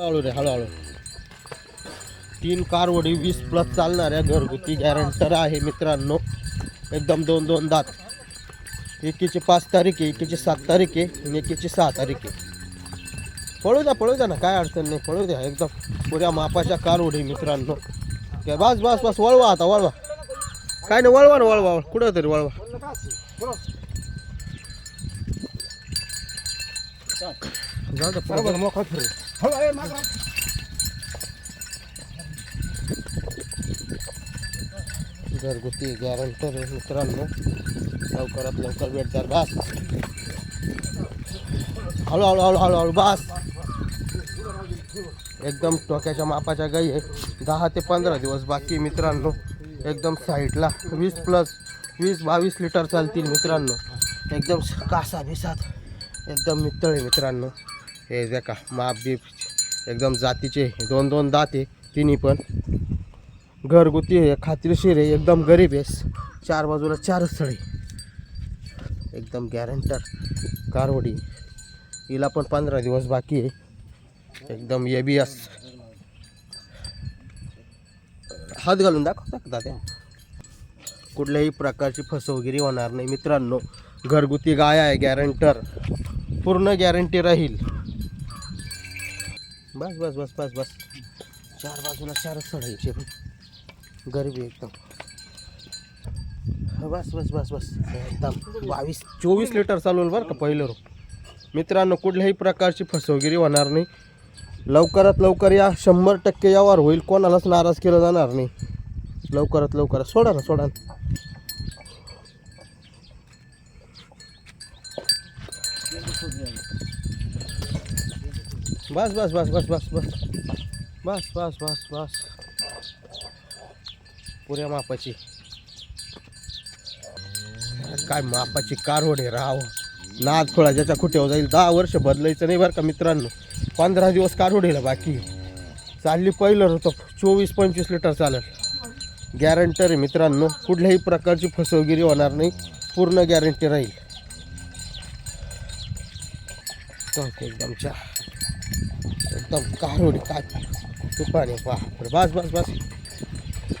हळू रे हळूहळू. तीन कारवडी वीस प्लस चालणाऱ्या घरगुती गॅरंटर आहे मित्रांनो. एकदम दोन दोन दात. एकीची पाच तारीख आहे एकीची सात तारीख आहे आणि एकीची सहा तारीख आहे. पळू द्या पळू द्या ना काय अडचण नाही पळू द्या एकदम पुऱ्या मापाच्या कारवडी मित्रांनो. बस बस बस वळवा आता वळवा. काय नाही वळवा ना वळवा कुठं तरी वळवा. जाऊ मोकळा फिरू घरगुती गॅरंटर आहे मित्रांनो. लवकरात लवकर भेटणार बस. हळूहळू हळू हळूहळू बस. एकदम टोक्याच्या मापाच्या गाई आहे. दहा ते पंधरा दिवस बाकी मित्रांनो. एकदम साईडला वीस प्लस वीस बावीस लिटर चालतील मित्रांनो. एकदम कासा बिसात एकदम मित्तळ आहे मित्रांनो. हे जे का एकदम जातीचे दोन दोन दात आहे तिन्ही पण. घरगुती आहे खात्रीशीर आहे एकदम गरीब आहे. चार बाजूला चारच स्थळे एकदम गॅरंटर कारवडी. हिला पण पंधरा दिवस बाकी आहे. एकदम ए बी एस हात घालून दाखवता का त्या कुठल्याही प्रकारची फसवगिरी होणार नाही. मित्रांनो घरगुती गाय आहे गॅरंटर पूर्ण गॅरंटी राहील. बस बस बस बस बस. चार बाजूला चारच चढायचे गरीबी एकदम. बस बस बस बस. एकदम. बावीस चोवीस लिटर चालवलं बरं का पहिलं रूप. मित्रांनो कुठल्याही प्रकारची फसवगिरी होणार नाही. लवकरात लवकर या शंभर टक्के यावर होईल. कोणालाच नाराज केलं जाणार नाही. लवकरात लवकर. सोडा ना सोडा ना. बस बस बस बस बस बस. बस बस बस बस. पुऱ्या मापाची. काय मापाची कारवडे राव. नाद खोळा ज्याच्या खुट्यावर जाईल. दहा वर्ष बदलायचं नाही बरं का मित्रांनो. पंधरा दिवस कारवडीला बाकी. चालली पहिलं होतं चोवीस पंचवीस लिटर चालेल. गॅरंटर आहे मित्रांनो. कुठल्याही प्रकारची फसवगिरी होणार नाही. पूर्ण गॅरंटी राहील. एकदमच्या एकदम कारोडी एकदम कारवडी काय तुपाने बापरे बस बस बस.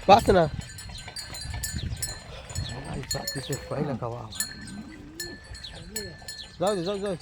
बस ना. पाहिलं का वा जाऊ दे जाऊ जाऊ.